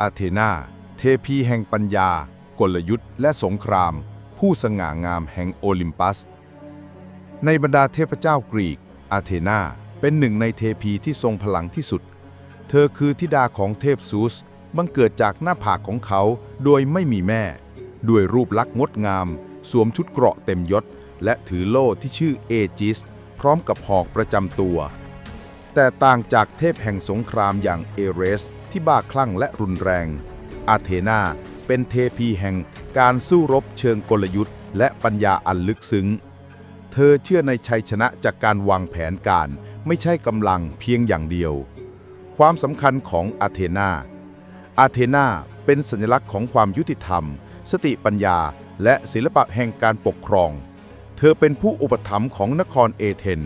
อาเทนา เทพีแห่งปัญญา กลยุทธ์และสงคราม ผู้สง่างามแห่งโอลิมปัส ในบรรดาเทพเจ้ากรีก อาเทนาเป็นหนึ่งในเทพีที่ทรงพลังที่สุด เธอคือธิดาของเทพซูส บังเกิดจากหน้าผากของเขาโดยไม่มีแม่ ด้วยรูปลักษณ์งดงาม สวมชุดเกราะเต็มยศ และถือโล่ที่ชื่อเอจิส พร้อมกับหอกประจำตัว แต่ต่างจากเทพแห่งสงครามอย่างเอเรส ที่บ้าคลั่งและรุนแรง อาเทนาเป็นเทพีแห่งการสู้รบเชิงกลยุทธ์ และปัญญาอันลึกซึ้ง เธอเชื่อในชัยชนะจากการวางแผนการไม่ใช่กำลังเพียงอย่างเดียว ความสำคัญของอาเทนา อาเทนาเป็นสัญลักษณ์ของความยุติธรรม สติปัญญา และศิลปะแห่งการปกครอง เธอเป็นผู้อุปถัมภ์ของนครเอเธน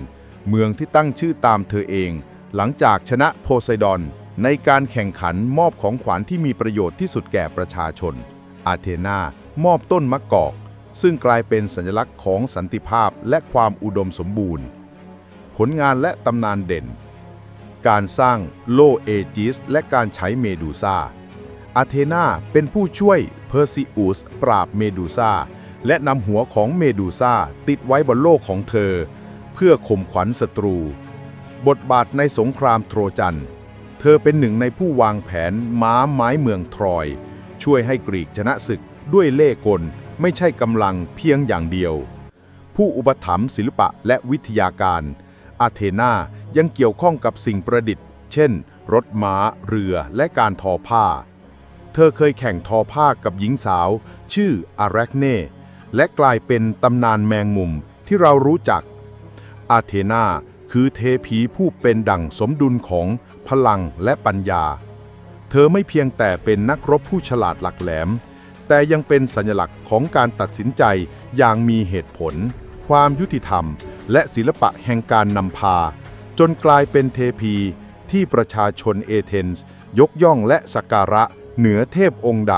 เมืองที่ตั้งชื่อตามเธอเอง หลังจากชนะโพไซดอน ในการแข่งขันมอบของขวัญที่มีประโยชน์ที่สุดแก่ประชาชน อาเทนามอบต้นมะกอก ซึ่งกลายเป็นสัญลักษณ์ของสันติภาพและความอุดมสมบูรณ์ ผลงานและตำนานเด่น การสร้างโลเอจิสและการใช้เมดูซาอาเทนาเป็นผู้ช่วยเพอร์ซิอุสปราบเมดูซาและนำหัวของเมดูซาติดไว้บนโลกของเธอ พื่อข่มขวัญศัตรู บทบาทในสงครามโทรจัน เธอเป็นหนึ่งในผู้วางแผนม้าไม้เมืองทรอย ช่วยให้กรีกชนะศึกด้วยเล่ห์กลไม่ใช่กำลังเพียงอย่างเดียว ผู้อุปถัมภ์ศิลปะและวิทยาการ อาเทนายังเกี่ยวข้องกับสิ่งประดิษฐ์ เช่น รถม้า เรือและการทอผ้า เธอเคยแข่งทอผ้ากับหญิงสาว ชื่ออารักเน่และกลายเป็นตำนานแมงมุมที่เรารู้จัก อาเทนาคือเทพีผู้เป็นดั่งสมดุลของพลังและปัญญา เธอไม่เพียงแต่เป็นนักรบผู้ฉลาดหลักแหลม แต่ยังเป็นสัญลักษณ์ของการตัดสินใจอย่างมีเหตุผล ความยุติธรรม และศิลปะแห่งการนำพา จนกลายเป็นเทพีที่ประชาชนเอเธนส์ยกย่องและสักการะเหนือเทพองค์ใด